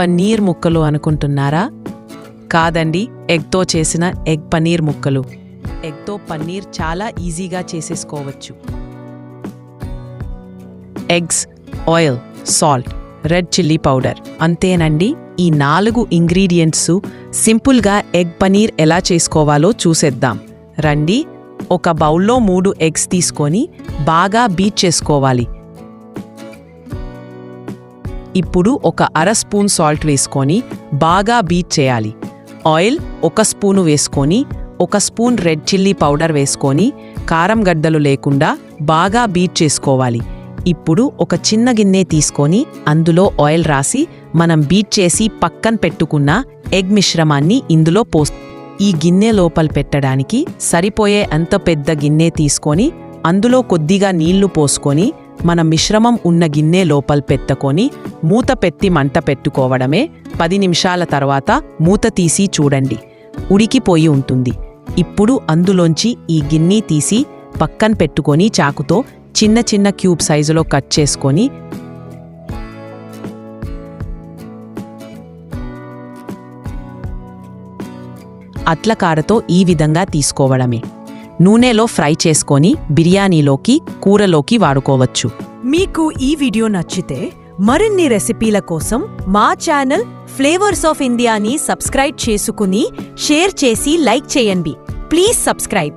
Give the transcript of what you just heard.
పన్నీర్ ముక్కలు అనుకుంటున్నారా? కాదండి ఎగ్తో చేసిన ఎగ్ పన్నీర్ ముక్కలు. ఎగ్తో పన్నీర్ చాలా ఈజీగా చేసేసుకోవచ్చు. Eggs oil salt red chilli powder. అంతేనండి ఈ నాలుగు ఇంగ్రీడియంట్స్ సింపుల్గా ఎగ్ పనీర్ ఎలా చేసుకోవాలో చూసేద్దాం. రండి ఒక బౌల్లో మూడు ఎగ్స్ తీసుకొని బాగా బీట్ చేసుకోవాలి. ఇప్పుడు ఒక అర స్పూన్ సాల్ట్ వేసుకొని బాగా బీట్ చేయాలి. ఆయిల్ ఒక స్పూను వేసుకొని ఒక స్పూన్ రెడ్ చిల్లీ పౌడర్ వేసుకొని కారం గడ్డలు లేకుండా బాగా బీట్ చేసుకోవాలి. ఇప్పుడు ఒక చిన్న గిన్నె తీసుకొని అందులో ఆయిల్ రాసి మనం బీట్ చేసి పక్కన పెట్టుకున్న ఎగ్ మిశ్రమాన్ని ఇందులో పోస్ ఈ గిన్నె లోపల పెట్టడానికి సరిపోయే అంత పెద్ద గిన్నె తీసుకొని అందులో కొద్దిగా నీళ్ళు పోసుకొని మన మిశ్రమం ఉన్న గిన్నె లోపల పెట్టుకొని మూత పెట్టి మంట పెట్టుకోవడమే పది నిమిషాల తర్వాత మూత తీసి చూడండి. ఉడికిపోయి ఉంటుంది. ఇప్పుడు అందులోంచి ఈ గిన్నె తీసి పక్కన పెట్టుకొని చాకుతో చిన్న చిన్న క్యూబ్ సైజులో కట్ చేసుకొని అట్లకారతో ఈ విధంగా తీసుకోవడమే. నూనెలో ఫ్రై చేసుకొని బిర్యానీలోకి కూరలోకి వాడుకోవచ్చు. మీకు ఈ వీడియో నచ్చితే మరిన్ని రెసిపీల కోసం మా ఛానల్ ఫ్లేవర్స్ ఆఫ్ ఇండియాని సబ్స్క్రైబ్ చేసుకుని షేర్ చేసి లైక్ చేయండి. Please subscribe.